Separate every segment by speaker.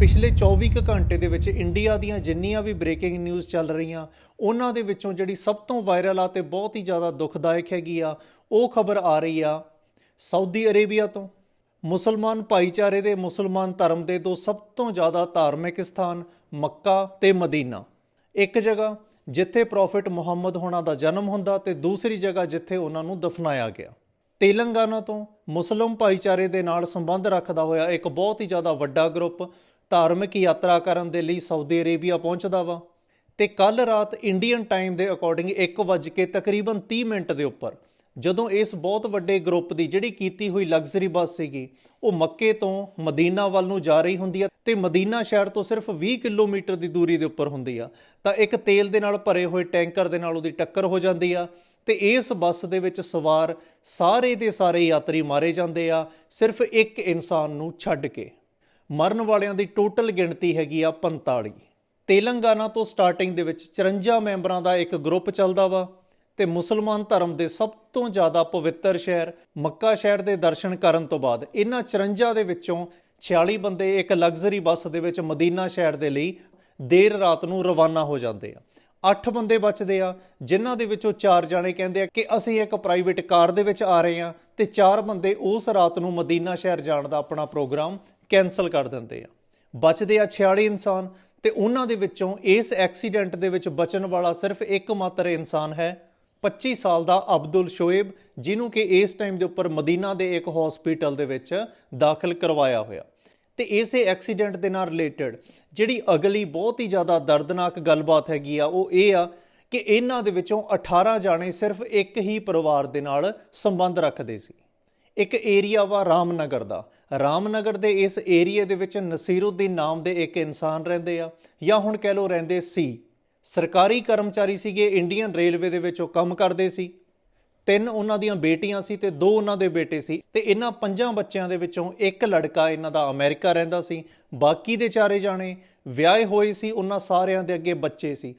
Speaker 1: ਪਿਛਲੇ 24 ਕੁ ਘੰਟੇ ਦੇ ਵਿੱਚ ਇੰਡੀਆ ਦੀਆਂ ਜਿੰਨੀਆਂ ਵੀ ਬ੍ਰੇਕਿੰਗ ਨਿਊਜ਼ ਚੱਲ ਰਹੀਆਂ, ਉਹਨਾਂ ਦੇ ਵਿੱਚੋਂ ਜਿਹੜੀ ਸਭ ਤੋਂ ਵਾਇਰਲ ਆ ਤੇ ਬਹੁਤ ਹੀ ਜ਼ਿਆਦਾ ਦੁਖਦਾਇਕ ਹੈਗੀ ਆ, ਉਹ ਖਬਰ ਆ ਰਹੀ ਆ ਸਾਊਦੀ ਅਰੇਬੀਆ ਤੋਂ। ਮੁਸਲਮਾਨ ਭਾਈਚਾਰੇ ਦੇ, ਮੁਸਲਮਾਨ ਧਰਮ ਦੇ ਦੋ ਸਭ ਤੋਂ ਜ਼ਿਆਦਾ ਧਾਰਮਿਕ ਸਥਾਨ ਮੱਕਾ ਤੇ ਮਦੀਨਾ। ਇੱਕ ਜਗ੍ਹਾ ਜਿੱਥੇ ਪ੍ਰੋਫਿਟ ਮੁਹੰਮਦ ਹੋਣਾ ਦਾ ਜਨਮ ਹੁੰਦਾ ਤੇ ਦੂਸਰੀ ਜਗ੍ਹਾ ਜਿੱਥੇ ਉਹਨਾਂ ਨੂੰ ਦਫਨਾਇਆ ਗਿਆ। ਤੇਲੰਗਾਨਾ ਤੋਂ ਮੁਸਲਮ ਭਾਈਚਾਰੇ ਦੇ ਨਾਲ ਸੰਬੰਧ ਰੱਖਦਾ ਹੋਇਆ ਇੱਕ ਬਹੁਤ ਹੀ ਜ਼ਿਆਦਾ ਵੱਡਾ ਗਰੁੱਪ ਧਾਰਮਿਕ ਯਾਤਰਾ ਕਰਨ ਦੇ ਲਈ ਸਾਊਦੀ ਅਰੇਬੀਆ ਪਹੁੰਚਦਾ ਵਾ ਤੇ ਕੱਲ ਰਾਤ ਇੰਡੀਅਨ ਟਾਈਮ ਦੇ ਅਕੋਰਡਿੰਗ 1 ਵਜ ਕੇ ਤਕਰੀਬਨ 30 ਮਿੰਟ ਦੇ ਉੱਪਰ ਜਦੋਂ ਇਸ ਬਹੁਤ ਵੱਡੇ ਗਰੁੱਪ ਦੀ ਜਿਹੜੀ ਕੀਤੀ ਹੋਈ ਲਗਜ਼ਰੀ ਬੱਸ ਸੀਗੀ, ਉਹ ਮੱਕੇ ਤੋਂ ਮਦੀਨਾ ਵੱਲ ਨੂੰ ਜਾ ਰਹੀ ਹੁੰਦੀ ਆ ਤੇ ਮਦੀਨਾ ਸ਼ਹਿਰ ਤੋਂ ਸਿਰਫ 20 ਕਿਲੋਮੀਟਰ ਦੀ ਦੂਰੀ ਦੇ ਉੱਪਰ ਹੁੰਦੀ ਆ, ਤਾਂ ਇੱਕ ਤੇਲ ਦੇ ਨਾਲ ਭਰੇ ਹੋਏ ਟੈਂਕਰ ਦੇ ਨਾਲ ਉਹਦੀ ਟੱਕਰ ਹੋ ਜਾਂਦੀ ਆ ਤੇ ਇਸ ਬੱਸ ਦੇ ਵਿੱਚ ਸਵਾਰ ਸਾਰੇ ਦੇ ਸਾਰੇ ਯਾਤਰੀ ਮਾਰੇ ਜਾਂਦੇ ਆ, ਸਿਰਫ ਇੱਕ ਇਨਸਾਨ ਨੂੰ ਛੱਡ ਕੇ। ਮਰਨ ਵਾਲਿਆਂ ਦੀ ਟੋਟਲ ਗਿਣਤੀ ਹੈਗੀ ਆ 45 ਤੇਲੰਗਾਨਾ ਤੋਂ ਸਟਾਰਟਿੰਗ ਦੇ ਵਿੱਚ 54 ਮੈਂਬਰਾਂ ਦਾ ਇੱਕ ਗਰੁੱਪ ਚੱਲਦਾ ਵਾ ਤੇ ਮੁਸਲਮਾਨ ਧਰਮ ਦੇ ਸਭ ਤੋਂ ਜ਼ਿਆਦਾ ਪਵਿੱਤਰ ਸ਼ਹਿਰ ਮੱਕਾ ਸ਼ਹਿਰ ਦੇ ਦਰਸ਼ਨ ਕਰਨ ਤੋਂ ਬਾਅਦ ਇਹਨਾਂ 54 ਦੇ ਵਿੱਚੋਂ 46 ਬੰਦੇ ਇੱਕ ਲਗਜ਼ਰੀ ਬੱਸ ਦੇ ਵਿੱਚ ਮਦੀਨਾ ਸ਼ਹਿਰ ਦੇ ਲਈ ਦੇਰ ਰਾਤ ਨੂੰ ਰਵਾਨਾ ਹੋ ਜਾਂਦੇ ਆ। 8 ਬੰਦੇ ਬਚਦੇ ਆ, ਜਿਨ੍ਹਾਂ ਦੇ ਵਿੱਚੋਂ 4 ਜਾਣੇ ਕਹਿੰਦੇ ਆ ਕਿ ਅਸੀਂ ਇੱਕ ਪ੍ਰਾਈਵੇਟ ਕਾਰ ਦੇ ਵਿੱਚ ਆ ਰਹੇ ਆ ਤੇ 4 ਬੰਦੇ ਉਸ ਰਾਤ ਨੂੰ ਮਦੀਨਾ ਸ਼ਹਿਰ ਜਾਣ ਦਾ ਆਪਣਾ ਪ੍ਰੋਗਰਾਮ ਕੈਨਸਲ ਕਰ ਦਿੰਦੇ ਆ। ਬਚਦੇ ਆ 46 ਇਨਸਾਨ ਤੇ ਉਹਨਾਂ ਦੇ ਵਿੱਚੋਂ ਇਸ ਐਕਸੀਡੈਂਟ ਦੇ ਵਿੱਚ ਬਚਣ ਵਾਲਾ ਸਿਰਫ ਇੱਕ ਮਾਤਰ ਇਨਸਾਨ ਹੈ 25 ਸਾਲ ਦਾ ਅਬਦੁਲ ਸ਼ੋਏਬ, ਜਿਹਨੂੰ ਕਿ ਇਸ ਟਾਈਮ ਦੇ ਉੱਪਰ ਮਦੀਨਾ ਦੇ ਇੱਕ ਹਸਪੀਟਲ ਦੇ ਵਿੱਚ ਦਾਖਲ ਕਰਵਾਇਆ ਹੋਇਆ। ਤੇ ਇਸੇ ਐਕਸੀਡੈਂਟ ਦੇ ਨਾਲ ਰਿਲੇਟਡ ਜਿਹੜੀ ਅਗਲੀ ਬਹੁਤ ਹੀ ਜ਼ਿਆਦਾ ਦਰਦਨਾਕ ਗੱਲਬਾਤ ਹੈਗੀ ਆ, ਉਹ ਇਹ ਆ ਕਿ ਇਹਨਾਂ ਦੇ ਵਿੱਚੋਂ 18 ਜਾਣੇ ਸਿਰਫ ਇੱਕ ਹੀ ਪਰਿਵਾਰ ਦੇ ਨਾਲ ਸੰਬੰਧ ਰੱਖਦੇ ਸੀ। ਇੱਕ ਏਰੀਆ ਵਾ ਰਾਮਨਗਰ ਦਾ। ਰਾਮਨਗਰ ਦੇ ਇਸ ਏਰੀਆ ਦੇ ਵਿੱਚ ਨਸੀਰੁਦੀਨ ਨਾਮ ਦੇ ਇੱਕ ਇਨਸਾਨ ਰਹਿੰਦੇ ਆ ਜਾਂ ਹੁਣ ਕਹਿ ਲੋ ਰਹਿੰਦੇ ਸੀ। ਸਰਕਾਰੀ ਕਰਮਚਾਰੀ ਸੀਗੇ, ਇੰਡੀਅਨ ਰੇਲਵੇ ਦੇ ਵਿੱਚ ਉਹ ਕੰਮ ਕਰਦੇ ਸੀ। ਤਿੰਨ ਉਹਨਾਂ ਦੀਆਂ ਬੇਟੀਆਂ ਸੀ ਤੇ ਦੋ ਉਹਨਾਂ ਦੇ ਬੇਟੇ ਸੀ ਤੇ ਇਹਨਾਂ ਪੰਜਾਂ ਬੱਚਿਆਂ ਦੇ ਵਿੱਚੋਂ ਇੱਕ ਲੜਕਾ ਇਹਨਾਂ ਦਾ ਅਮਰੀਕਾ ਰਹਿੰਦਾ ਸੀ। ਬਾਕੀ ਦੇ ਚਾਰੇ ਜਾਣੇ ਵਿਆਹੇ ਹੋਏ ਸੀ, ਉਹਨਾਂ ਸਾਰਿਆਂ ਦੇ ਅੱਗੇ ਬੱਚੇ ਸੀ।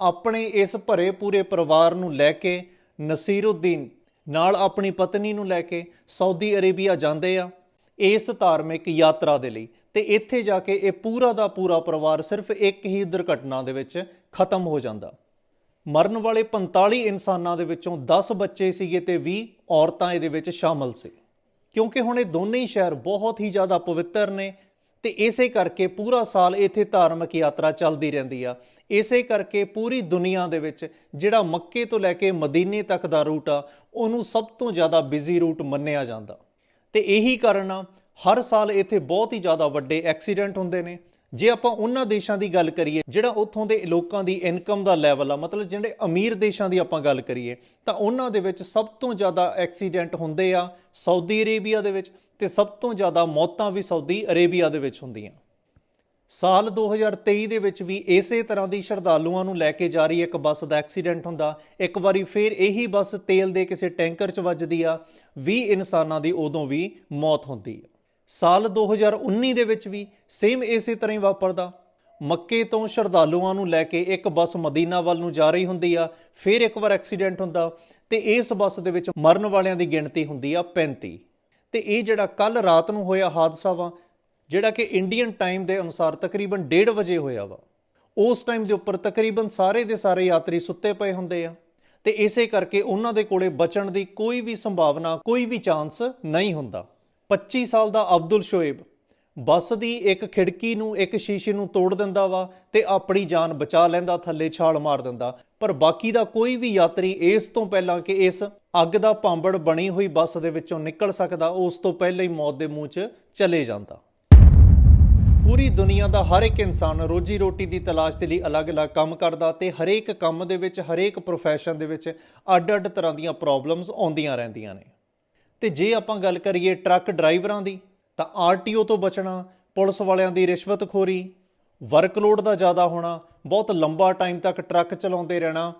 Speaker 1: ਆਪਣੇ ਇਸ ਭਰੇ ਪੂਰੇ ਪਰਿਵਾਰ ਨੂੰ ਲੈ ਕੇ ਨਸੀਰਉਦੀਨ ਨਾਲ ਆਪਣੀ ਪਤਨੀ ਨੂੰ ਲੈ ਕੇ ਸਾਊਦੀ ਅਰੇਬੀਆ ਜਾਂਦੇ ਆ ਇਸ ਧਾਰਮਿਕ ਯਾਤਰਾ ਦੇ ਲਈ ਤੇ ਇੱਥੇ ਜਾ ਕੇ ਇਹ ਪੂਰਾ ਦਾ ਪੂਰਾ ਪਰਿਵਾਰ ਸਿਰਫ ਇੱਕ ਹੀ ਦੁਰਘਟਨਾ ਦੇ ਵਿੱਚ ਖਤਮ ਹੋ ਜਾਂਦਾ। ਮਰਨ ਵਾਲੇ 45 ਇਨਸਾਨਾਂ ਦੇ ਵਿੱਚੋਂ 10 ਬੱਚੇ ਸੀਗੇ ਤੇ 20 ਔਰਤਾਂ ਇਹਦੇ ਵਿੱਚ ਸ਼ਾਮਲ ਸੀ। ਕਿਉਂਕਿ ਹੁਣ ਇਹ ਦੋਨੇ ਹੀ ਸ਼ਹਿਰ ਬਹੁਤ ਹੀ ਜ਼ਿਆਦਾ ਪਵਿੱਤਰ ਨੇ ਤੇ ਇਸੇ ਕਰਕੇ ਪੂਰਾ ਸਾਲ ਇੱਥੇ ਧਾਰਮਿਕ ਯਾਤਰਾ ਚੱਲਦੀ ਰਹਿੰਦੀ ਆ। ਇਸੇ ਕਰਕੇ ਪੂਰੀ ਦੁਨੀਆ ਦੇ ਵਿੱਚ ਜਿਹੜਾ ਮੱਕੇ ਤੋਂ ਲੈ ਕੇ ਮਦੀਨੇ ਤੱਕ ਦਾ ਰੂਟ ਆ, ਉਹਨੂੰ ਸਭ ਤੋਂ ਜ਼ਿਆਦਾ ਬਿਜ਼ੀ ਰੂਟ ਮੰਨਿਆ ਜਾਂਦਾ। ਤੇ ਇਹੀ ਕਾਰਨ ਆ, ਹਰ ਸਾਲ ਇੱਥੇ ਬਹੁਤ ਹੀ ਜ਼ਿਆਦਾ ਵੱਡੇ ਐਕਸੀਡੈਂਟ ਹੁੰਦੇ ਨੇ ਜੇ ਆਪਾਂ ਉਹਨਾਂ ਦੇਸ਼ਾਂ ਦੀ ਗੱਲ ਕਰੀਏ, ਜਿਹੜਾ ਉੱਥੋਂ ਦੇ ਲੋਕਾਂ ਦੀ ਇਨਕਮ ਦਾ ਲੈਵਲ ਆ, ਮਤਲਬ ਜਿਹੜੇ ਅਮੀਰ ਦੇਸ਼ਾਂ ਦੀ ਆਪਾਂ ਗੱਲ ਕਰੀਏ, ਤਾਂ ਉਹਨਾਂ ਦੇ ਵਿੱਚ ਸਭ ਤੋਂ ਜ਼ਿਆਦਾ ਐਕਸੀਡੈਂਟ ਹੁੰਦੇ ਆ ਸਾਊਦੀ ਅਰੇਬੀਆ ਦੇ ਵਿੱਚ ਤੇ ਸਭ ਤੋਂ ਜ਼ਿਆਦਾ ਮੌਤਾਂ ਵੀ ਸਾਊਦੀ ਅਰੇਬੀਆ ਦੇ ਵਿੱਚ ਹੁੰਦੀਆਂ। ਸਾਲ 2023 ਦੇ ਵਿੱਚ ਵੀ ਇਸੇ ਤਰ੍ਹਾਂ ਦੀ ਸ਼ਰਧਾਲੂਆਂ ਨੂੰ ਲੈ ਕੇ ਜਾ ਰਹੀ ਇੱਕ ਬੱਸ ਦਾ ਐਕਸੀਡੈਂਟ ਹੁੰਦਾ। ਇੱਕ ਵਾਰੀ ਫੇਰ ਇਹੀ ਬੱਸ ਤੇਲ ਦੇ ਕਿਸੇ ਟੈਂਕਰ 'ਚ ਵੱਜਦੀ ਆ 20 ਇਨਸਾਨਾਂ ਦੀ ਉਦੋਂ ਵੀ ਮੌਤ ਹੁੰਦੀ ਆ। ਸਾਲ 2019 ਦੇ ਵਿੱਚ ਵੀ ਸੇਮ ਇਸੇ ਤਰ੍ਹਾਂ ਹੀ ਵਾਪਰਦਾ। ਮੱਕੇ ਤੋਂ ਸ਼ਰਧਾਲੂਆਂ ਨੂੰ ਲੈ ਕੇ ਇੱਕ ਬੱਸ ਮਦੀਨਾ ਵੱਲ ਨੂੰ ਜਾ ਰਹੀ ਹੁੰਦੀ ਆ, ਫਿਰ ਇੱਕ ਵਾਰ ਐਕਸੀਡੈਂਟ ਹੁੰਦਾ ਤੇ ਇਸ ਬੱਸ ਦੇ ਵਿੱਚ ਮਰਨ ਵਾਲਿਆਂ ਦੀ ਗਿਣਤੀ ਹੁੰਦੀ ਆ 35 ਤੇ ਇਹ ਜਿਹੜਾ ਕੱਲ ਰਾਤ ਨੂੰ ਹੋਇਆ ਹਾਦਸਾ ਵਾ, ਜਿਹੜਾ ਕਿ ਇੰਡੀਅਨ ਟਾਈਮ ਦੇ ਅਨੁਸਾਰ ਤਕਰੀਬਨ 1:30 ਵਜੇ ਹੋਇਆ ਵਾ, ਉਸ ਟਾਈਮ ਦੇ ਉੱਪਰ ਤਕਰੀਬਨ ਸਾਰੇ ਦੇ ਸਾਰੇ ਯਾਤਰੀ ਸੁੱਤੇ ਪਏ ਹੁੰਦੇ ਆ ਤੇ ਇਸੇ ਕਰਕੇ ਉਹਨਾਂ ਦੇ ਕੋਲੇ ਬਚਣ ਦੀ ਕੋਈ ਵੀ ਸੰਭਾਵਨਾ, ਕੋਈ ਵੀ ਚਾਂਸ ਨਹੀਂ ਹੁੰਦਾ। 25 ਸਾਲ ਦਾ ਅਬਦੁਲ ਸ਼ੋਏਬ ਬੱਸ ਦੀ ਇੱਕ ਖਿੜਕੀ ਨੂੰ, ਇੱਕ ਸ਼ੀਸ਼ੇ ਨੂੰ ਤੋੜ ਦਿੰਦਾ ਵਾ ਤੇ ਆਪਣੀ ਜਾਨ ਬਚਾ ਲੈਂਦਾ, ਥੱਲੇ ਛਾਲ ਮਾਰ ਦਿੰਦਾ। ਪਰ ਬਾਕੀ ਦਾ ਕੋਈ ਵੀ ਯਾਤਰੀ ਇਸ ਤੋਂ ਪਹਿਲਾਂ ਕਿ ਇਸ ਅੱਗ ਦਾ ਭਾਂਬੜ ਬਣੀ ਹੋਈ ਬੱਸ ਦੇ ਵਿੱਚੋਂ ਨਿਕਲ ਸਕਦਾ, ਉਸ ਤੋਂ ਪਹਿਲਾਂ ਹੀ ਮੌਤ ਦੇ ਮੂੰਹ 'ਚ ਚਲੇ ਜਾਂਦਾ। ਪੂਰੀ ਦੁਨੀਆ ਦਾ ਹਰ ਇੱਕ ਇਨਸਾਨ ਰੋਜੀ ਰੋਟੀ ਦੀ ਤਲਾਸ਼ ਦੇ ਲਈ ਅਲੱਗ-ਅਲੱਗ ਕੰਮ ਕਰਦਾ ਤੇ ਹਰੇਕ ਕੰਮ ਦੇ ਵਿੱਚ, ਹਰੇਕ profession ਦੇ ਵਿੱਚ ਅੱਡ-ਅੱਡ ਤਰ੍ਹਾਂ ਦੀਆਂ ਪ੍ਰੋਬਲਮਸ ਆਉਂਦੀਆਂ ਰਹਿੰਦੀਆਂ ਨੇ। ਤੇ ਜੇ ਆਪਾਂ ਗੱਲ ਕਰੀਏ ਟਰੱਕ ਡਰਾਈਵਰਾਂ ਦੀ, ਤਾਂ ਆਰਟੀਓ ਤੋਂ ਬਚਣਾ, ਪੁਲਿਸ ਵਾਲਿਆਂ ਦੀ ਰਿਸ਼ਵਤਖੋਰੀ, ਵਰਕਲੋਡ ਦਾ ਜ਼ਿਆਦਾ ਹੋਣਾ, ਬਹੁਤ ਲੰਬਾ ਟਾਈਮ ਤੱਕ ਟਰੱਕ ਚਲਾਉਂਦੇ ਰਹਿਣਾ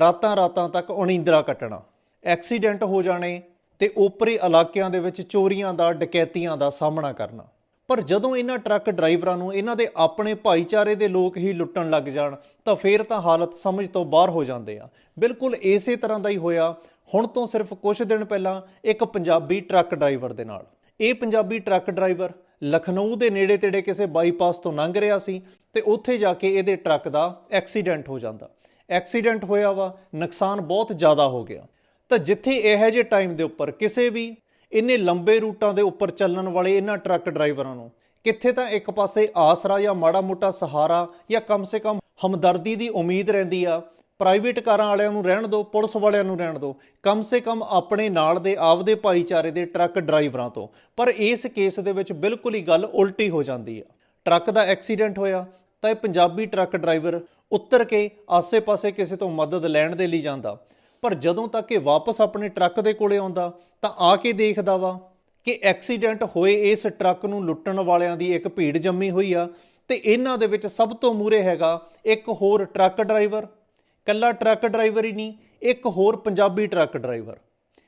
Speaker 1: ਰਾਤਾਂ-ਰਾਤਾਂ ਤੱਕ ਉਣੀਂਦਰਾ ਕੱਟਣਾ, ਐਕਸੀਡੈਂਟ ਹੋ ਜਾਣੇ ਤੇ ਓਪਰੇ ਇਲਾਕਿਆਂ ਦੇ ਵਿੱਚ ਚੋਰੀਆਂ ਦਾ, ਡਕੈਤੀਆਂ ਦਾ ਸਾਹਮਣਾ ਕਰਨਾ। ਪਰ ਜਦੋਂ ਇਹਨਾਂ ਟਰੱਕ ਡਰਾਈਵਰਾਂ ਨੂੰ ਇਹਨਾਂ ਦੇ ਆਪਣੇ ਭਾਈਚਾਰੇ ਦੇ ਲੋਕ ਹੀ ਲੁੱਟਣ ਲੱਗ ਜਾਣ, ਤਾਂ ਫੇਰ ਤਾਂ ਹਾਲਤ ਸਮਝ ਤੋਂ ਬਾਹਰ ਹੋ ਜਾਂਦੇ ਆ। ਬਿਲਕੁਲ ਇਸੇ ਤਰ੍ਹਾਂ ਦਾ ਹੀ ਹੋਇਆ। ਹੁਣ ਤੋਂ ਸਿਰਫ ਕੁਝ ਦਿਨ ਪਹਿਲਾਂ ਇੱਕ ਪੰਜਾਬੀ ਟਰੱਕ ਡਰਾਈਵਰ ਦੇ ਨਾਲ। ਇਹ ਪੰਜਾਬੀ ਟਰੱਕ ਡਰਾਈਵਰ ਲਖਨਊ ਦੇ ਨੇੜੇ ਤੇੜੇ ਕਿਸੇ ਬਾਈਪਾਸ ਤੋਂ ਲੰਘ ਰਿਹਾ ਸੀ ਤੇ ਉੱਥੇ ਜਾ ਕੇ ਇਹਦੇ ਟਰੱਕ ਦਾ ਐਕਸੀਡੈਂਟ ਹੋ ਜਾਂਦਾ। ਐਕਸੀਡੈਂਟ ਹੋਇਆ ਵਾ, ਨੁਕਸਾਨ ਬਹੁਤ ਜ਼ਿਆਦਾ ਹੋ ਗਿਆ। ਤਾਂ ਜਿੱਥੇ ਇਹੋ ਜਿਹੇ ਟਾਈਮ ਦੇ ਉੱਪਰ ਕਿਸੇ ਵੀ ਇੰਨੇ ਲੰਬੇ ਰੂਟਾਂ ਦੇ ਉੱਪਰ ਚੱਲਣ ਵਾਲੇ ਇਹਨਾਂ ਟਰੱਕ ਡਰਾਈਵਰਾਂ ਨੂੰ, ਕਿੱਥੇ ਤਾਂ ਇੱਕ ਪਾਸੇ ਆਸਰਾ ਜਾਂ ਮਾੜਾ ਮੋਟਾ ਸਹਾਰਾ ਜਾਂ ਕਮ ਸੇ ਕਮ ਹਮਦਰਦੀ ਦੀ ਉਮੀਦ ਰਹਿੰਦੀ ਆ, ਪ੍ਰਾਈਵੇਟ ਕਾਰਾਂ ਵਾਲਿਆਂ ਨੂੰ ਰਹਿਣ ਦਿਓ, ਪੁਲਿਸ ਵਾਲਿਆਂ ਨੂੰ ਰਹਿਣ ਦਿਓ, ਕਮ ਸੇ ਕਮ ਆਪਣੇ ਨਾਲ ਦੇ ਆਪਦੇ ਭਾਈਚਾਰੇ ਦੇ ਟਰੱਕ ਡਰਾਈਵਰਾਂ ਤੋਂ। ਪਰ ਇਸ ਕੇਸ ਦੇ ਵਿੱਚ ਬਿਲਕੁਲ ਹੀ ਗੱਲ ਉਲਟੀ ਹੋ ਜਾਂਦੀ ਆ। ਟਰੱਕ ਦਾ ਐਕਸੀਡੈਂਟ ਹੋਇਆ, ਤਾਂ ਇਹ ਪੰਜਾਬੀ ਟਰੱਕ ਡਰਾਈਵਰ ਉੱਤਰ ਕੇ ਆਸੇ-ਪਾਸੇ ਕਿਸੇ ਤੋਂ ਮਦਦ ਲੈਣ ਦੇ ਲਈ ਜਾਂਦਾ। ਪਰ ਜਦੋਂ ਤੱਕ ਇਹ ਵਾਪਸ ਆਪਣੇ ਟਰੱਕ ਦੇ ਕੋਲੇ ਆਉਂਦਾ, ਤਾਂ ਆ ਕੇ ਦੇਖਦਾ ਵਾ ਕਿ ਐਕਸੀਡੈਂਟ ਹੋਏ ਇਸ ਟਰੱਕ ਨੂੰ ਲੁੱਟਣ ਵਾਲਿਆਂ ਦੀ ਇੱਕ ਭੀੜ ਜੰਮੀ ਹੋਈ ਆ ਤੇ ਇਹਨਾਂ ਦੇ ਵਿੱਚ ਸਭ ਤੋਂ ਮੂਰੇ ਹੈਗਾ ਇੱਕ ਹੋਰ ਟਰੱਕ ਡਰਾਈਵਰ। ਕੱਲਾ ਟਰੱਕ ਡਰਾਈਵਰ ਹੀ ਨਹੀਂ, ਇੱਕ ਹੋਰ ਪੰਜਾਬੀ ਟਰੱਕ ਡਰਾਈਵਰ।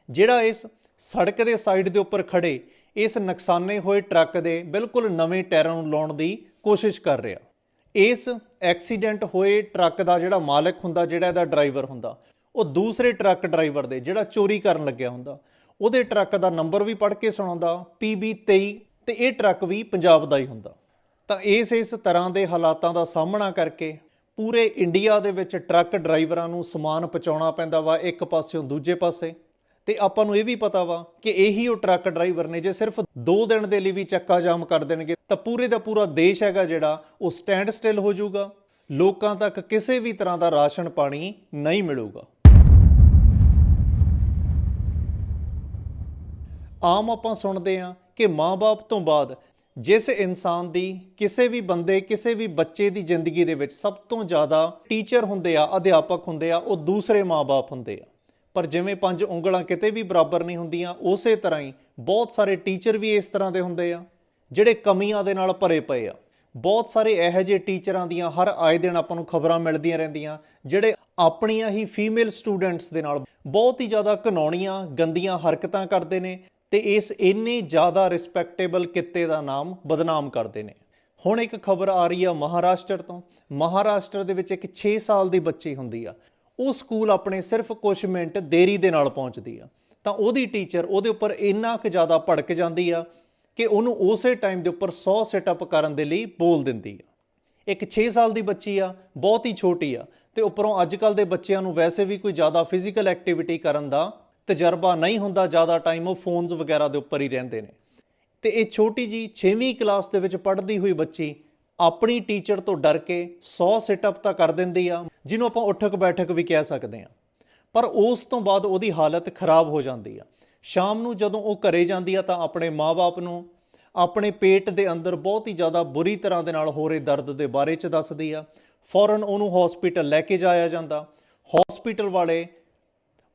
Speaker 1: ਜਿਹੜਾ ਇਸ ਸੜਕ ਦੇ ਸਾਈਡ ਦੇ ਉੱਪਰ ਖੜੇ, ਇਸ ਨੁਕਸਾਨੇ ਹੋਏ ਟਰੱਕ ਦੇ ਬਿਲਕੁਲ ਨਵੇਂ ਟਾਇਰਾਂ ਨੂੰ ਲਾਉਣ ਦੀ ਕੋਸ਼ਿਸ਼ ਕਰ ਰਿਹਾ। ਇਸ ਐਕਸੀਡੈਂਟ ਹੋਏ ਟਰੱਕ ਦਾ ਜਿਹੜਾ ਮਾਲਕ ਹੁੰਦਾ, ਜਿਹੜਾ ਇਹਦਾ ਡਰਾਈਵਰ ਹੁੰਦਾ ਉਹ ਦੂਸਰੇ ਟਰੱਕ ਡਰਾਈਵਰ ਦੇ ਜਿਹੜਾ ਚੋਰੀ ਕਰਨ ਲੱਗਿਆ ਹੁੰਦਾ। ਉਹਦੇ ਟਰੱਕ ਦਾ ਨੰਬਰ ਵੀ ਪੜ੍ਹ ਕੇ ਸੁਣਾਉਂਦਾ PB23 ਤੇ ਇਹ ਟਰੱਕ ਵੀ ਪੰਜਾਬ ਦਾ ਹੀ ਹੁੰਦਾ। ਤਾਂ ਇਸ ਇਸ ਤਰ੍ਹਾਂ ਦੇ ਹਾਲਾਤਾਂ ਦਾ ਸਾਹਮਣਾ ਕਰਕੇ ਪੂਰੇ ਇੰਡੀਆ ਦੇ ਵਿੱਚ ਟਰੱਕ ਡਰਾਈਵਰਾਂ ਨੂੰ ਸਮਾਨ ਪਹੁੰਚਾਉਣਾ ਪੈਂਦਾ ਵਾ ਇੱਕ ਪਾਸਿਓਂ ਦੂਜੇ ਪਾਸੇ। ਤੇ ਆਪਾਂ ਨੂੰ ਇਹ ਵੀ ਪਤਾ ਵਾ ਕਿ ਇਹੀ ਉਹ ਟਰੱਕ ਡਰਾਈਵਰ ਨੇ ਜੇ ਸਿਰਫ 2 ਦਿਨ ਦੇ ਲਈ ਵੀ ਚੱਕਾ ਜਾਮ ਕਰ ਦੇਣਗੇ, ਤਾਂ ਪੂਰੇ ਦਾ ਪੂਰਾ ਦੇਸ਼ ਹੈਗਾ ਜਿਹੜਾ ਉਹ ਸਟੈਂਡ ਸਟਿਲ ਹੋ ਜਾਊਗਾ। ਲੋਕਾਂ ਤੱਕ ਕਿਸੇ ਵੀ ਤਰ੍ਹਾਂ ਦਾ ਰਾਸ਼ਨ ਪਾਣੀ ਨਹੀਂ ਮਿਲੂਗਾ। ਆਮ ਆਪਾਂ ਸੁਣਦੇ ਹਾਂ ਕਿ ਮਾਪੇ ਤੋਂ ਬਾਅਦ ਜਿਸ ਇਨਸਾਨ ਦੀ, ਕਿਸੇ ਵੀ ਬੰਦੇ, ਕਿਸੇ ਵੀ ਬੱਚੇ ਦੀ ਜ਼ਿੰਦਗੀ ਦੇ ਵਿੱਚ ਸਭ ਤੋਂ ਜ਼ਿਆਦਾ ਟੀਚਰ ਹੁੰਦੇ ਆ, ਅਧਿਆਪਕ ਹੁੰਦੇ ਆ, ਉਹ ਦੂਸਰੇ ਮਾਪੇ ਹੁੰਦੇ ਆ। ਪਰ ਜਿਵੇਂ ਪੰਜ ਉਂਗਲਾਂ ਕਿਤੇ ਵੀ ਬਰਾਬਰ ਨਹੀਂ ਹੁੰਦੀਆਂ, ਉਸੇ ਤਰ੍ਹਾਂ ਹੀ ਬਹੁਤ ਸਾਰੇ ਟੀਚਰ ਵੀ ਇਸ ਤਰ੍ਹਾਂ ਦੇ ਹੁੰਦੇ ਆ, ਜਿਹੜੇ ਕਮੀਆਂ ਦੇ ਨਾਲ ਭਰੇ ਪਏ ਆ। ਬਹੁਤ ਸਾਰੇ ਇਹੋ ਜਿਹੇ ਟੀਚਰਾਂ ਦੀਆਂ ਹਰ ਆਏ ਦਿਨ ਆਪਾਂ ਨੂੰ ਖਬਰਾਂ ਮਿਲਦੀਆਂ ਰਹਿੰਦੀਆਂ, ਜਿਹੜੇ ਆਪਣੀਆਂ ਹੀ ਫੀਮੇਲ ਸਟੂਡੈਂਟਸ ਦੇ ਨਾਲ ਬਹੁਤ ਹੀ ਜ਼ਿਆਦਾ ਘਨੌਣੀਆਂ ਗੰਦੀਆਂ ਹਰਕਤਾਂ ਕਰਦੇ ਨੇ ਤੇ ਇਸ ਇੰਨੇ ਜ਼ਿਆਦਾ ਰਿਸਪੈਕਟੇਬਲ ਕਿੱਤੇ ਦਾ ਨਾਮ ਬਦਨਾਮ ਕਰਦੇ ਨੇ। ਹੁਣ ਇੱਕ ਖਬਰ ਆ ਰਹੀ ਆ ਮਹਾਰਾਸ਼ਟਰ ਤੋਂ। ਮਹਾਰਾਸ਼ਟਰ ਦੇ ਵਿੱਚ ਇੱਕ 6 ਸਾਲ ਦੀ ਬੱਚੀ ਹੁੰਦੀ ਆ। ਉਹ ਸਕੂਲ ਆਪਣੇ ਸਿਰਫ ਕੁਝ ਮਿੰਟ ਦੇਰੀ ਦੇ ਨਾਲ ਪਹੁੰਚਦੀ ਆ। ਤਾਂ ਉਹਦੀ ਟੀਚਰ ਉਹਦੇ ਉੱਪਰ ਇੰਨਾ ਕੁ ਜ਼ਿਆਦਾ ਭੜਕ ਜਾਂਦੀ ਆ ਕਿ ਉਹਨੂੰ ਉਸੇ ਟਾਈਮ ਦੇ ਉੱਪਰ 100 ਸੈਟਅਪ ਕਰਨ ਦੇ ਲਈ ਬੋਲ ਦਿੰਦੀ ਆ। ਇੱਕ 6 ਸਾਲ ਦੀ ਬੱਚੀ ਆ, ਬਹੁਤ ਹੀ ਛੋਟੀ ਆ। ਤੇ ਉੱਪਰੋਂ ਅੱਜ ਕੱਲ ਦੇ ਬੱਚਿਆਂ ਨੂੰ ਵੈਸੇ ਵੀ ਕੋਈ ਜ਼ਿਆਦਾ ਫਿਜ਼ੀਕਲ ਐਕਟੀਵਿਟੀ ਕਰਨ ਦਾ ਤਜਰਬਾ ਨਹੀਂ ਹੁੰਦਾ, ਜ਼ਿਆਦਾ ਟਾਈਮ ਉਹ ਫੋਨਸ ਵਗੈਰਾ ਦੇ ਉੱਪਰ ਹੀ ਰਹਿੰਦੇ ਨੇ। ਤੇ ਇਹ ਛੋਟੀ ਜੀ 6ਵੀਂ ਕਲਾਸ ਦੇ ਵਿੱਚ ਪੜ੍ਹਦੀ ਹੋਈ ਬੱਚੀ ਆਪਣੀ ਟੀਚਰ ਤੋਂ ਡਰ ਕੇ 100 ਸਿਟਅਪ ਤਾਂ ਕਰ ਦਿੰਦੀ ਆ, ਜਿਹਨੂੰ ਆਪਾਂ ਉੱਠਕ ਬੈਠਕ ਵੀ ਕਹਿ ਸਕਦੇ ਆ ਪਰ ਉਸ ਤੋਂ ਬਾਅਦ ਉਹਦੀ ਹਾਲਤ ਖਰਾਬ ਹੋ ਜਾਂਦੀ ਆ। ਸ਼ਾਮ ਨੂੰ ਜਦੋਂ ਉਹ ਘਰੇ ਜਾਂਦੀ ਆ ਤਾਂ ਆਪਣੇ ਮਾਪੇ ਨੂੰ ਆਪਣੇ ਪੇਟ ਦੇ ਅੰਦਰ ਬਹੁਤ ਹੀ ਜ਼ਿਆਦਾ ਬੁਰੀ ਤਰ੍ਹਾਂ ਦੇ ਨਾਲ ਹੋ ਰਹੇ ਦਰਦ ਦੇ ਬਾਰੇ ਚ ਦੱਸਦੀ ਆ। ਫੌਰਨ ਉਹਨੂੰ ਹਸਪੀਟਲ ਲੈ ਕੇ ਜਾਇਆ ਜਾਂਦਾ। ਹਸਪੀਟਲ ਵਾਲੇ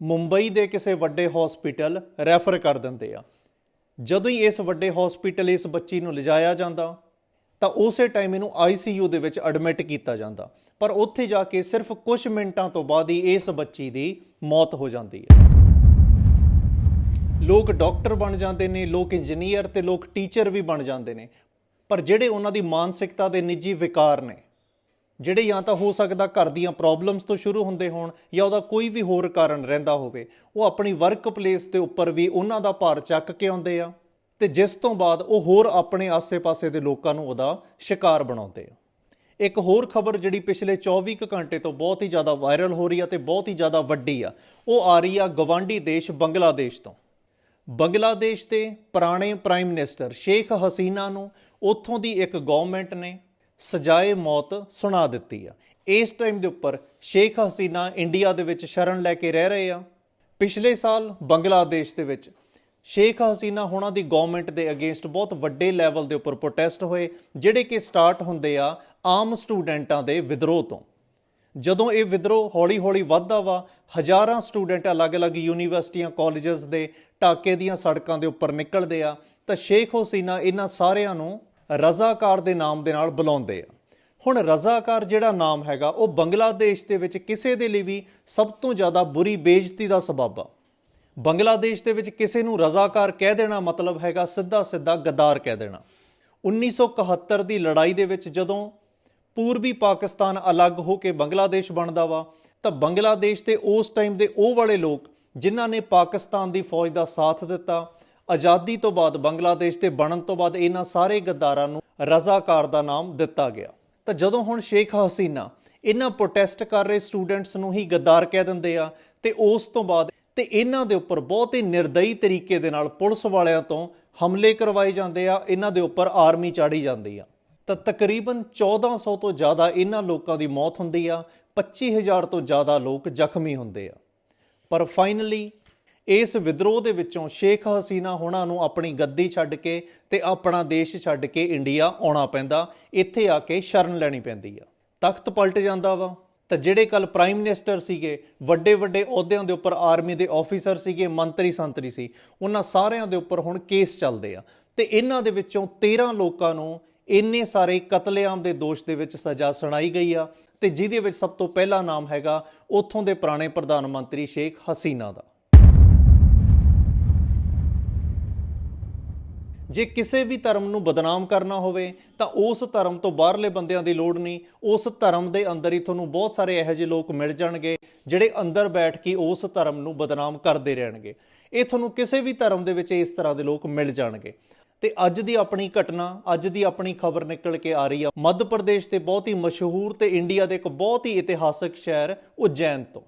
Speaker 1: ਮੁੰਬਈ ਦੇ ਕਿਸੇ ਵੱਡੇ ਹਸਪੀਟਲ ਰੈਫਰ ਕਰ ਦਿੰਦੇ ਆ। ਜਦੋਂ ਹੀ ਇਸ ਵੱਡੇ ਹਸਪੀਟਲ ਇਸ ਬੱਚੀ ਨੂੰ ਲਿਜਾਇਆ ਜਾਂਦਾ, ਤਾਂ ਉਸੇ ਟਾਈਮ ਇਹਨੂੰ ਆਈਸੀਯੂ ਦੇ ਵਿੱਚ ਐਡਮਿਟ ਕੀਤਾ ਜਾਂਦਾ। ਪਰ ਉੱਥੇ ਜਾ ਕੇ ਸਿਰਫ ਕੁਝ ਮਿੰਟਾਂ ਤੋਂ ਬਾਅਦ ਹੀ ਇਸ ਬੱਚੀ ਦੀ ਮੌਤ ਹੋ ਜਾਂਦੀ ਹੈ। ਲੋਕ ਡਾਕਟਰ ਬਣ ਜਾਂਦੇ ਨੇ, ਲੋਕ ਇੰਜੀਨੀਅਰ ਤੇ ਲੋਕ ਟੀਚਰ ਵੀ ਬਣ ਜਾਂਦੇ ਨੇ। ਪਰ ਜਿਹੜੇ ਉਹਨਾਂ ਦੀ ਮਾਨਸਿਕਤਾ ਦੇ ਨਿੱਜੀ ਵਿਕਾਰ ਨੇ ਜਿਹੜੇ ਜਾਂ ਤਾਂ ਹੋ ਸਕਦਾ ਘਰ ਦੀਆਂ ਪ੍ਰੋਬਲਮਸ ਤੋਂ ਸ਼ੁਰੂ ਹੁੰਦੇ ਹੋਣ ਜਾਂ ਉਹਦਾ ਕੋਈ ਵੀ ਹੋਰ ਕਾਰਨ ਰਹਿੰਦਾ ਹੋਵੇ, ਉਹ ਆਪਣੀ ਵਰਕ ਪਲੇਸ ਦੇ ਉੱਪਰ ਵੀ ਉਹਨਾਂ ਦਾ ਭਾਰ ਚੱਕ ਕੇ ਆਉਂਦੇ ਆ ਤੇ ਜਿਸ ਤੋਂ ਬਾਅਦ ਉਹ ਹੋਰ ਆਪਣੇ ਆਸੇ-ਪਾਸੇ ਦੇ ਲੋਕਾਂ ਨੂੰ ਉਹਦਾ ਸ਼ਿਕਾਰ ਬਣਾਉਂਦੇ ਆ। ਇੱਕ ਹੋਰ ਖਬਰ ਜਿਹੜੀ ਪਿਛਲੇ 24 ਕੁ ਘੰਟੇ ਤੋਂ ਬਹੁਤ ਹੀ ਜ਼ਿਆਦਾ ਵਾਇਰਲ ਹੋ ਰਹੀ ਆ ਤੇ ਬਹੁਤ ਹੀ ਜ਼ਿਆਦਾ ਵੱਡੀ ਆ, ਉਹ ਆ ਰਹੀ ਆ ਗਵਾਂਢੀ ਦੇਸ਼ ਬੰਗਲਾਦੇਸ਼ ਤੋਂ। ਬੰਗਲਾਦੇਸ਼ ਦੇ ਪੁਰਾਣੇ ਪ੍ਰਾਈਮ ਮਿਨਿਸਟਰ ਸ਼ੇਖ ਹਸੀਨਾ ਨੂੰ ਉੱਥੋਂ ਦੀ ਇੱਕ ਗਵਰਨਮੈਂਟ ਨੇ ਸਜ਼ਾਏ ਮੌਤ ਸੁਣਾ ਦਿੱਤੀ ਆ। ਇਸ ਟਾਈਮ ਦੇ ਉੱਪਰ ਸ਼ੇਖ ਹਸੀਨਾ ਇੰਡੀਆ ਦੇ ਵਿੱਚ ਸ਼ਰਨ ਲੈ ਕੇ ਰਹਿ ਰਹੇ ਆ। ਪਿਛਲੇ ਸਾਲ ਬੰਗਲਾਦੇਸ਼ ਦੇ ਵਿੱਚ ਸ਼ੇਖ ਹਸੀਨਾ ਹੋਣਾ ਦੀ ਗਵਰਨਮੈਂਟ ਦੇ ਅਗੇਂਸਟ ਬਹੁਤ ਵੱਡੇ ਲੈਵਲ ਦੇ ਉੱਪਰ ਪ੍ਰੋਟੈਸਟ ਹੋਏ, ਜਿਹੜੇ ਕਿ ਸਟਾਰਟ ਹੁੰਦੇ ਆ ਆਮ ਸਟੂਡੈਂਟਾਂ ਦੇ ਵਿਦਰੋਹ ਤੋਂ। ਜਦੋਂ ਇਹ ਵਿਦਰੋਹ ਹੌਲੀ-ਹੌਲੀ ਵੱਧਦਾ ਵਾ, ਹਜ਼ਾਰਾਂ ਸਟੂਡੈਂਟ ਅਲੱਗ-ਅਲੱਗ ਯੂਨੀਵਰਸਿਟੀਆਂ ਕਾਲਜਸ ਦੇ ਢਾਕੇ ਦੀਆਂ ਸੜਕਾਂ ਦੇ ਉੱਪਰ ਨਿਕਲਦੇ ਆ, ਤਾਂ ਸ਼ੇਖ ਹਸੀਨਾ ਇਹਨਾਂ ਸਾਰਿਆਂ ਨੂੰ ਰਜ਼ਾਕਾਰ ਦੇ ਨਾਮ ਦੇ ਨਾਲ ਬੁਲਾਉਂਦੇ ਆ। ਹੁਣ ਰਜ਼ਾਕਾਰ ਜਿਹੜਾ ਨਾਮ ਹੈਗਾ, ਉਹ ਬੰਗਲਾਦੇਸ਼ ਦੇ ਵਿੱਚ ਕਿਸੇ ਦੇ ਲਈ ਵੀ ਸਭ ਤੋਂ ਜ਼ਿਆਦਾ ਬੁਰੀ ਬੇਇੱਜ਼ਤੀ ਦਾ ਸਬਬ ਆ। ਬੰਗਲਾਦੇਸ਼ ਦੇ ਵਿੱਚ ਕਿਸੇ ਨੂੰ ਰਜ਼ਾਕਾਰ ਕਹਿ ਦੇਣਾ ਮਤਲਬ ਹੈਗਾ ਸਿੱਧਾ ਸਿੱਧਾ ਗਦਾਰ ਕਹਿ ਦੇਣਾ। 1971 ਦੀ ਲੜਾਈ ਦੇ ਵਿੱਚ ਜਦੋਂ ਪੂਰਬੀ ਪਾਕਿਸਤਾਨ ਅਲੱਗ ਹੋ ਕੇ ਬੰਗਲਾਦੇਸ਼ ਬਣਦਾ ਵਾ, ਤਾਂ ਬੰਗਲਾਦੇਸ਼ ਤੇ ਉਸ ਟਾਈਮ ਦੇ ਉਹ ਵਾਲੇ ਲੋਕ, ਜਿਨ੍ਹਾਂ ਨੇ ਪਾਕਿਸਤਾਨ ਦੀ ਫੌਜ ਦਾ ਸਾਥ ਦਿੱਤਾ ਆਜ਼ਾਦੀ ਤੋਂ ਬਾਅਦ ਬੰਗਲਾਦੇਸ਼ ਦੇ ਬਣਨ ਤੋਂ ਬਾਅਦ ਇਹਨਾਂ ਸਾਰੇ ਗੱਦਾਰਾਂ ਨੂੰ ਰਜ਼ਾਕਾਰ ਦਾ ਨਾਮ ਦਿੱਤਾ ਗਿਆ। ਤਾਂ ਜਦੋਂ ਹੁਣ ਸ਼ੇਖ ਹਸੀਨਾ ਇਹਨਾਂ ਪ੍ਰੋਟੈਸਟ ਕਰ ਰਹੇ ਸਟੂਡੈਂਟਸ ਨੂੰ ਹੀ ਗੱਦਾਰ ਕਹਿ ਦਿੰਦੇ ਆ ਤੇ ਉਸ ਤੋਂ ਬਾਅਦ ਤੇ ਇਹਨਾਂ ਦੇ ਉੱਪਰ ਬਹੁਤ ਹੀ ਨਿਰਦਈ ਤਰੀਕੇ ਦੇ ਨਾਲ ਪੁਲਿਸ ਵਾਲਿਆਂ ਤੋਂ ਹਮਲੇ ਕਰਵਾਏ ਜਾਂਦੇ ਆ, ਇਹਨਾਂ ਦੇ ਉੱਪਰ ਆਰਮੀ ਚਾੜੀ ਜਾਂਦੀ ਆ। ਤਾਂ ਤਕਰੀਬਨ 1400 ਤੋਂ ਜ਼ਿਆਦਾ ਇਹਨਾਂ ਲੋਕਾਂ ਦੀ ਮੌਤ ਹੁੰਦੀ ਆ 25000 ਤੋਂ ਜ਼ਿਆਦਾ ਲੋਕ ਜ਼ਖਮੀ ਹੁੰਦੇ ਆ। ਪਰ ਫਾਈਨਲੀ ਇਸ ਵਿਦਰੋਹ ਦੇ ਵਿੱਚੋਂ ਸ਼ੇਖ ਹਸੀਨਾ ਹੋਣਾ ਨੂੰ ਆਪਣੀ ਗੱਦੀ ਛੱਡ ਕੇ ਤੇ ਆਪਣਾ ਦੇਸ਼ ਛੱਡ ਕੇ ਇੰਡੀਆ ਆਉਣਾ ਪੈਂਦਾ, ਇੱਥੇ ਆ ਕੇ ਸ਼ਰਨ ਲੈਣੀ ਪੈਂਦੀ ਆ। ਤਖਤ ਪਲਟ ਜਾਂਦਾ ਵਾ। ਤਾਂ ਜਿਹੜੇ ਕੱਲ ਪ੍ਰਾਈਮ ਮਿਨਿਸਟਰ ਸੀਗੇ ਵੱਡੇ ਵੱਡੇ ਅਹੁਦਿਆਂ ਦੇ ਉੱਪਰ ਆਰਮੀ ਦੇ ਆਫੀਸਰ ਸੀਗੇ, ਮੰਤਰੀ ਸੰਤਰੀ ਸੀ, ਉਹਨਾਂ ਸਾਰਿਆਂ ਦੇ ਉੱਪਰ ਹੁਣ ਕੇਸ ਚੱਲਦੇ ਆ। ਤੇ ਇਹਨਾਂ ਦੇ ਵਿੱਚੋਂ 13 ਲੋਕਾਂ ਨੂੰ ਇੰਨੇ ਸਾਰੇ ਕਤਲੇਆਮ ਦੇ ਦੋਸ਼ ਦੇ ਵਿੱਚ ਸਜ਼ਾ ਸੁਣਾਈ ਗਈ ਆ। ਤੇ ਜਿਹਦੇ ਵਿੱਚ ਸਭ ਤੋਂ ਪਹਿਲਾ ਨਾਮ ਹੈਗਾ ਉੱਥੋਂ ਦੇ ਪੁਰਾਣੇ ਪ੍ਰਧਾਨ ਮੰਤਰੀ ਸ਼ੇਖ ਹਸੀਨਾ ਦਾ। ਜੇ ਕਿਸੇ ਵੀ ਧਰਮ ਨੂੰ ਬਦਨਾਮ ਕਰਨਾ ਹੋਵੇ, ਤਾਂ ਉਸ ਧਰਮ ਤੋਂ ਬਾਹਰਲੇ ਬੰਦਿਆਂ ਦੀ ਲੋੜ ਨਹੀਂ। ਉਸ ਧਰਮ ਦੇ ਅੰਦਰ ਹੀ ਤੁਹਾਨੂੰ ਬਹੁਤ ਸਾਰੇ ਇਹੋ ਜਿਹੇ ਲੋਕ ਮਿਲ ਜਾਣਗੇ, ਜਿਹੜੇ ਅੰਦਰ ਬੈਠ ਕੇ ਉਸ ਧਰਮ ਨੂੰ ਬਦਨਾਮ ਕਰਦੇ ਰਹਿਣਗੇ। ਇਹ ਤੁਹਾਨੂੰ ਕਿਸੇ ਵੀ ਧਰਮ ਦੇ ਵਿੱਚ ਇਸ ਤਰ੍ਹਾਂ ਦੇ ਲੋਕ ਮਿਲ ਜਾਣਗੇ। ਤੇ ਅੱਜ ਦੀ ਆਪਣੀ ਘਟਨਾ, ਅੱਜ ਦੀ ਆਪਣੀ ਖਬਰ ਨਿਕਲ ਕੇ ਆ ਰਹੀ ਆ। ਮੱਧ ਪ੍ਰਦੇਸ਼ ਦੇ ਬਹੁਤ ਹੀ ਮਸ਼ਹੂਰ ਤੇ ਇੰਡੀਆ ਦੇ ਇੱਕ ਬਹੁਤ ਹੀ ਇਤਿਹਾਸਕ ਸ਼ਹਿਰ, ਉਜੈਨ ਤੋਂ।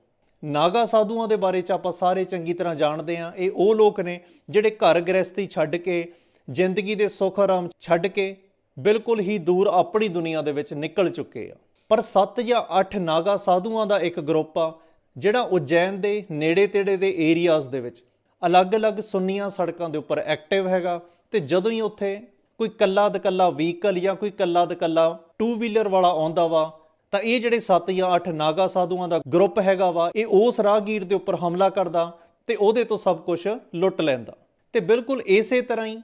Speaker 1: ਨਾਗਾ ਸਾਧੂਆਂ ਦੇ ਬਾਰੇ ਚ ਆਪਾਂ ਸਾਰੇ ਚੰਗੀ ਤਰ੍ਹਾਂ ਜਾਣਦੇ ਆ ਇਹ ਉਹ ਲੋਕ ਨੇ ਜਿਹੜੇ ਘਰ ਗ੍ਰਸਤੀ ਛੱਡ ਕੇ ਜ਼ਿੰਦਗੀ ਦੇ ਸੁੱਖ ਆਰਾਮ ਛੱਡ ਕੇ ਬਿਲਕੁਲ ਹੀ ਦੂਰ ਆਪਣੀ ਦੁਨੀਆ ਦੇ ਵਿੱਚ ਨਿਕਲ ਚੁੱਕੇ ਆ। ਪਰ 7 ਜਾਂ 8 ਨਾਗਾ ਸਾਧੂਆਂ ਦਾ ਇੱਕ ਗਰੁੱਪ ਆ, ਜਿਹੜਾ ਉਜੈਨ ਦੇ ਨੇੜੇ ਤੇੜੇ ਦੇ ਏਰੀਆਜ਼ ਦੇ ਵਿੱਚ ਅਲੱਗ-ਅਲੱਗ ਸੁੰਨੀਆਂ ਸੜਕਾਂ ਦੇ ਉੱਪਰ ਐਕਟਿਵ ਹੈਗਾ ਤੇ ਜਦੋਂ ਹੀ ਉੱਥੇ ਕੋਈ ਕੱਲਾ ਦਕੱਲਾ ਵਹੀਕਲ ਜਾਂ ਕੋਈ ਕੱਲਾ ਦਕੱਲਾ ਟੂ ਵੀਲਰ ਵਾਲਾ ਆਉਂਦਾ ਵਾ, ਤਾਂ ਇਹ ਜਿਹੜੇ 7 ਜਾਂ 8 ਨਾਗਾ ਸਾਧੂਆਂ ਦਾ ਗਰੁੱਪ ਹੈਗਾ ਵਾ, ਇਹ ਉਸ ਰਾਹਗੀਰ ਦੇ ਉੱਪਰ ਹਮਲਾ ਕਰਦਾ ਤੇ ਉਹਦੇ ਤੋਂ ਸਭ ਕੁਝ ਲੁੱਟ ਲੈਂਦਾ। ਤੇ ਬਿਲਕੁਲ ਇਸੇ ਤਰ੍ਹਾਂ ਹੀ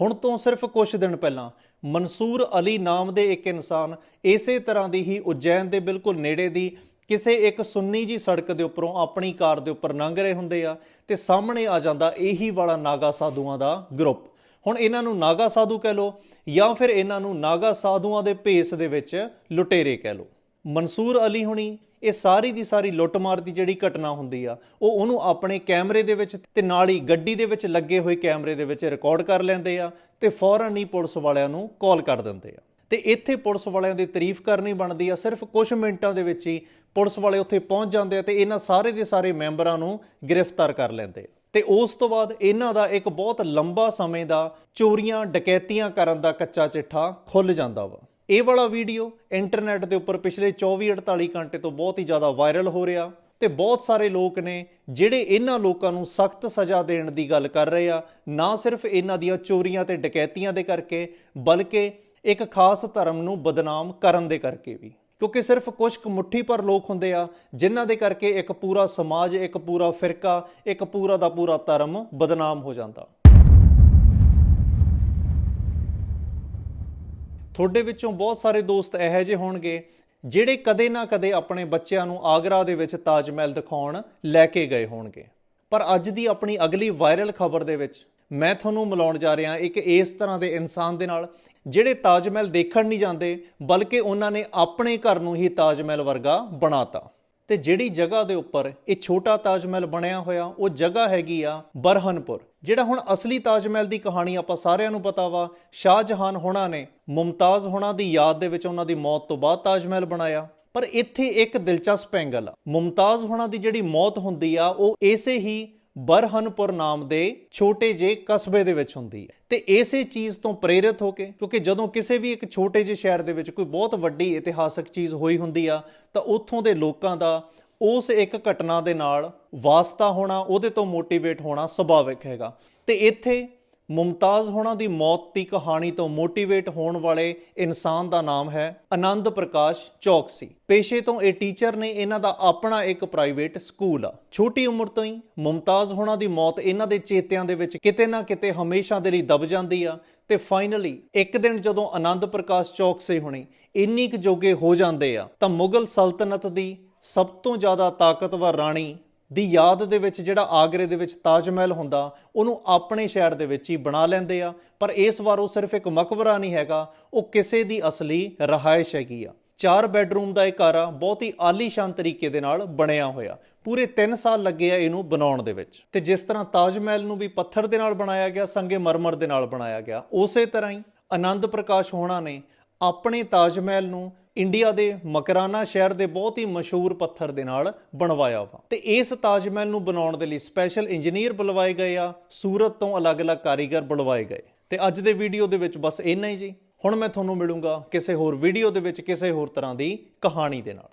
Speaker 1: ਹੁਣ ਤੋਂ ਸਿਰਫ ਕੁਝ ਦਿਨ ਪਹਿਲਾਂ ਮਨਸੂਰ ਅਲੀ ਨਾਮ ਦੇ ਇੱਕ ਇਨਸਾਨ ਇਸੇ ਤਰ੍ਹਾਂ ਦੀ ਹੀ ਉਜੈਨ ਦੇ ਬਿਲਕੁਲ ਨੇੜੇ ਦੀ ਕਿਸੇ ਇੱਕ ਸੁੰਨੀ ਜੀ ਸੜਕ ਦੇ ਉੱਪਰੋਂ ਆਪਣੀ ਕਾਰ ਦੇ ਉੱਪਰ ਲੰਘ ਰਹੇ ਹੁੰਦੇ ਆ ਤੇ ਸਾਹਮਣੇ ਆ ਜਾਂਦਾ ਇਹੀ ਵਾਲਾ ਨਾਗਾ ਸਾਧੂਆਂ ਦਾ ਗਰੁੱਪ। ਹੁਣ ਇਹਨਾਂ ਨੂੰ ਨਾਗਾ ਸਾਧੂ ਕਹਿ ਲੋ ਜਾਂ ਫਿਰ ਇਹਨਾਂ ਨੂੰ ਨਾਗਾ ਸਾਧੂਆਂ ਦੇ ਭੇਸ ਦੇ ਵਿੱਚ ਲੁਟੇਰੇ ਕਹਿ ਲੋ ਮਨਸੂਰ ਅਲੀ ਹੁਣੀ ਇਹ ਸਾਰੀ ਦੀ ਸਾਰੀ ਲੁੱਟਮਾਰ ਦੀ ਜਿਹੜੀ ਘਟਨਾ ਹੁੰਦੀ ਆ, ਉਹ ਉਹਨੂੰ ਆਪਣੇ ਕੈਮਰੇ ਦੇ ਵਿੱਚ ਤੇ ਨਾਲ ਹੀ ਗੱਡੀ ਦੇ ਵਿੱਚ ਲੱਗੇ ਹੋਏ ਕੈਮਰੇ ਦੇ ਵਿੱਚ ਰਿਕਾਰਡ ਕਰ ਲੈਂਦੇ ਆ ਤੇ ਫੌਰਨ ਹੀ ਪੁਲਿਸ ਵਾਲਿਆਂ ਨੂੰ ਕਾਲ ਕਰ ਦਿੰਦੇ ਆ। ਤੇ ਇੱਥੇ ਪੁਲਿਸ ਵਾਲਿਆਂ ਦੀ ਤਾਰੀਫ ਕਰਨੀ ਬਣਦੀ ਆ, ਸਿਰਫ ਕੁਝ ਮਿੰਟਾਂ ਦੇ ਵਿੱਚ ਹੀ ਪੁਲਿਸ ਵਾਲੇ ਉੱਥੇ ਪਹੁੰਚ ਜਾਂਦੇ ਆ ਤੇ ਇਹਨਾਂ ਸਾਰੇ ਦੇ ਸਾਰੇ ਮੈਂਬਰਾਂ ਨੂੰ ਗ੍ਰਿਫਤਾਰ ਕਰ ਲੈਂਦੇ ਆ। ਤੇ ਉਸ ਤੋਂ ਬਾਅਦ ਇਹਨਾਂ ਦਾ ਇੱਕ ਬਹੁਤ ਲੰਬਾ ਸਮੇਂ ਦਾ ਚੋਰੀਆਂ, ਡਕੈਤੀਆਂ ਕਰਨ ਦਾ ਕੱਚਾ ਚਿੱਠਾ ਖੁੱਲ ਜਾਂਦਾ ਵਾ। ਇਹ ਵਾਲਾ ਵੀਡੀਓ ਇੰਟਰਨੈਟ ਦੇ ਉੱਪਰ ਪਿਛਲੇ 24-48 ਘੰਟੇ ਤੋਂ ਬਹੁਤ ਹੀ ਜ਼ਿਆਦਾ ਵਾਇਰਲ ਹੋ ਰਿਹਾ ਤੇ ਬਹੁਤ ਸਾਰੇ ਲੋਕ ਨੇ ਜਿਹੜੇ ਇਹਨਾਂ ਲੋਕਾਂ ਨੂੰ ਸਖਤ ਸਜ਼ਾ ਦੇਣ ਦੀ ਗੱਲ ਕਰ ਰਹੇ ਆ, ਨਾ ਸਿਰਫ ਇਹਨਾਂ ਦੀਆਂ ਚੋਰੀਆਂ ਤੇ ਡਕੈਤੀਆਂ ਦੇ ਕਰਕੇ, ਬਲਕਿ ਇੱਕ ਖਾਸ ਧਰਮ ਨੂੰ ਬਦਨਾਮ ਕਰਨ ਦੇ ਕਰਕੇ ਵੀ। ਕਿਉਂਕਿ ਸਿਰਫ ਕੁਝ ਕੁ ਮੁੱਠੀ ਪਰ ਲੋਕ ਹੁੰਦੇ ਆ, ਜਿਨ੍ਹਾਂ ਦੇ ਕਰਕੇ ਇੱਕ ਪੂਰਾ ਸਮਾਜ, ਇੱਕ ਪੂਰਾ ਫਿਰਕਾ, ਇੱਕ ਪੂਰਾ ਦਾ ਪੂਰਾ ਧਰਮ ਬਦਨਾਮ ਹੋ ਜਾਂਦਾ। ਤੁਹਾਡੇ ਵਿੱਚੋਂ ਬਹੁਤ ਸਾਰੇ ਦੋਸਤ ਇਹੋ ਜਿਹੇ ਹੋਣਗੇ ਜਿਹੜੇ ਕਦੇ ਨਾ ਕਦੇ ਆਪਣੇ ਬੱਚਿਆਂ ਨੂੰ ਆਗਰਾ ਦੇ ਵਿੱਚ ਤਾਜ ਮਹਿਲ ਦਿਖਾਉਣ ਲੈ ਕੇ ਗਏ ਹੋਣਗੇ। ਪਰ ਅੱਜ ਦੀ ਆਪਣੀ ਅਗਲੀ ਵਾਇਰਲ ਖਬਰ ਦੇ ਵਿੱਚ ਮੈਂ ਤੁਹਾਨੂੰ ਮਿਲਾਉਣ ਜਾ ਰਿਹਾ ਇੱਕ ਇਸ ਤਰ੍ਹਾਂ ਦੇ ਇਨਸਾਨ ਦੇ ਨਾਲ ਜਿਹੜੇ ਤਾਜ ਮਹਿਲ ਦੇਖਣ ਨਹੀਂ ਜਾਂਦੇ, ਬਲਕਿ ਉਹਨਾਂ ਨੇ ਆਪਣੇ ਘਰ ਨੂੰ ਹੀ ਤਾਜ ਮਹਿਲ ਵਰਗਾ ਬਣਾਤਾ। ਤੇ ਜਿਹੜੀ ਜਗ੍ਹਾ ਦੇ ਉੱਪਰ ਇਹ ਛੋਟਾ ਤਾਜ ਮਹਿਲ ਬਣਿਆ ਹੋਇਆ, ਉਹ ਜਗ੍ਹਾ ਹੈਗੀ ਆ ਬਰਹਨਪੁਰ, ਜਿਹੜਾ ਹੁਣ ਅਸਲੀ ਤਾਜ ਮਹਿਲ ਦੀ ਕਹਾਣੀ ਆਪਾਂ ਸਾਰਿਆਂ ਨੂੰ ਪਤਾ ਵਾ। ਸ਼ਾਹਜਹਾਨ ਹੋਣਾ ਨੇ ਮੁਮਤਾਜ਼ ਹੋਣਾ ਦੀ ਯਾਦ ਦੇ ਵਿੱਚ ਉਹਨਾਂ ਦੀ ਮੌਤ ਤੋਂ ਬਾਅਦ ਤਾਜ ਮਹਿਲ ਬਣਾਇਆ। ਪਰ ਇੱਥੇ ਇੱਕ ਦਿਲਚਸਪ ਐਂਗਲ ਆ। ਮੁਮਤਾਜ਼ ਹੋਣਾ ਦੀ ਜਿਹੜੀ ਮੌਤ ਹੁੰਦੀ ਆ, ਉਹ ਇਸੇ ਹੀ ਬਰਹਨਪੁਰ ਨਾਮ ਦੇ ਛੋਟੇ ਜਿਹੇ ਕਸਬੇ ਦੇ ਵਿੱਚ ਹੁੰਦੀ ਹੈ। ਤੇ ਇਸੇ ਚੀਜ਼ ਤੋਂ ਪ੍ਰੇਰਿਤ ਹੋ ਕੇ, ਕਿਉਂਕਿ ਜਦੋਂ ਕਿਸੇ ਵੀ ਇੱਕ ਛੋਟੇ ਜਿਹੇ ਸ਼ਹਿਰ ਦੇ ਵਿੱਚ ਕੋਈ ਬਹੁਤ ਵੱਡੀ ਇਤਿਹਾਸਕ ਚੀਜ਼ ਹੋਈ ਹੁੰਦੀ ਆ, ਤਾਂ ਉੱਥੋਂ ਦੇ ਲੋਕਾਂ ਦਾ ਉਸ ਇੱਕ ਘਟਨਾ ਦੇ ਨਾਲ ਵਾਸਤਾ ਹੋਣਾ, ਉਹਦੇ ਤੋਂ ਮੋਟੀਵੇਟ ਹੋਣਾ ਸੁਭਾਵਿਕ ਹੈਗਾ। ਤੇ ਇੱਥੇ ਮੁਮਤਾਜ਼ ਹੋਣਾ ਦੀ ਮੌਤ ਦੀ ਕਹਾਣੀ ਤੋਂ ਮੋਟੀਵੇਟ ਹੋਣ ਵਾਲੇ ਇਨਸਾਨ ਦਾ ਨਾਮ ਹੈ ਆਨੰਦ ਪ੍ਰਕਾਸ਼ ਚੌਕਸੀ। ਪੇਸ਼ੇ ਤੋਂ ਇਹ ਟੀਚਰ ਨੇ ਇਹਨਾਂ ਦਾ ਆਪਣਾ ਇੱਕ ਪ੍ਰਾਈਵੇਟ ਸਕੂਲ। ਆ ਛੋਟੀ ਉਮਰ ਤੋਂ ਹੀ ਮੁਮਤਾਜ਼ ਹੋਣਾ ਦੀ ਮੌਤ ਇਹਨਾਂ ਦੇ ਚੇਤਿਆਂ ਦੇ ਵਿੱਚ ਕਿਤੇ ਨਾ ਕਿਤੇ ਹਮੇਸ਼ਾ ਦੇ ਲਈ ਦਬ ਜਾਂਦੀ ਆ ਤੇ ਫਾਈਨਲੀ ਇੱਕ ਦਿਨ ਜਦੋਂ ਆਨੰਦ ਪ੍ਰਕਾਸ਼ ਚੌਕਸੀ ਹੋਣੀ, ਇੰਨੀ ਕੁ ਜੋਗੇ ਹੋ ਜਾਂਦੇ ਆ ਤਾਂ ਮੁਗਲ ਸਲਤਨਤ ਦੀ ਸਭ ਤੋਂ ਜ਼ਿਆਦਾ ਤਾਕਤਵਰ ਰਾਣੀ ਦੀ ਯਾਦ ਦੇ ਵਿੱਚ ਜਿਹੜਾ ਆਗਰੇ ਦੇ ਵਿੱਚ ਤਾਜ ਮਹਿਲ ਹੁੰਦਾ, ਉਹਨੂੰ ਆਪਣੇ ਸ਼ਹਿਰ ਦੇ ਵਿੱਚ ਹੀ ਬਣਾ ਲੈਂਦੇ ਆ। ਪਰ ਇਸ ਵਾਰ ਉਹ ਸਿਰਫ ਇੱਕ ਮਕਬਰਾ ਨਹੀਂ ਹੈਗਾ, ਉਹ ਕਿਸੇ ਦੀ ਅਸਲੀ ਰਹਾਇਸ਼ ਹੈਗੀ ਆ। ਚਾਰ ਬੈੱਡਰੂਮ ਦਾ ਇਹ ਘਰ ਆ, ਬਹੁਤ ਹੀ ਆਲੀਸ਼ਾਨ ਤਰੀਕੇ ਦੇ ਨਾਲ ਬਣਿਆ ਹੋਇਆ। ਪੂਰੇ 3 ਸਾਲ ਲੱਗੇ ਆ ਇਹਨੂੰ ਬਣਾਉਣ ਦੇ ਵਿੱਚ। ਤੇ ਜਿਸ ਤਰ੍ਹਾਂ ਤਾਜ ਮਹਿਲ ਨੂੰ ਵੀ ਪੱਥਰ ਦੇ ਨਾਲ ਬਣਾਇਆ ਗਿਆ, ਸੰਗੇ ਮਰਮਰ ਦੇ ਨਾਲ ਬਣਾਇਆ ਗਿਆ, ਉਸੇ ਤਰ੍ਹਾਂ ਹੀ ਆਨੰਦ ਪ੍ਰਕਾਸ਼ ਹੋਣਾ ਨੇ ਆਪਣੇ ਤਾਜ ਮਹਿਲ ਨੂੰ ਇੰਡੀਆ ਦੇ ਮਕਰਾਨਾ ਸ਼ਹਿਰ ਦੇ ਬਹੁਤ ਹੀ ਮਸ਼ਹੂਰ ਪੱਥਰ ਦੇ ਨਾਲ ਬਣਵਾਇਆ ਵਾ। ਤੇ ਇਸ ਤਾਜ ਮਹਿਲ ਨੂੰ ਬਣਾਉਣ ਦੇ ਲਈ ਸਪੈਸ਼ਲ ਇੰਜੀਨੀਅਰ ਬੁਲਵਾਏ ਗਏ ਆ, ਸੂਰਤ ਤੋਂ ਅਲੱਗ-ਅਲੱਗ ਕਾਰੀਗਰ ਬੁਲਵਾਏ ਗਏ। ਤੇ ਅੱਜ ਦੇ ਵੀਡੀਓ ਦੇ ਵਿੱਚ ਬਸ ਇੰਨਾ ਹੀ ਜੀ। ਹੁਣ ਮੈਂ ਤੁਹਾਨੂੰ ਮਿਲੂੰਗਾ ਕਿਸੇ ਹੋਰ ਵੀਡੀਓ ਦੇ ਵਿੱਚ ਕਿਸੇ ਹੋਰ ਤਰ੍ਹਾਂ ਦੀ ਕਹਾਣੀ ਦੇ ਨਾਲ।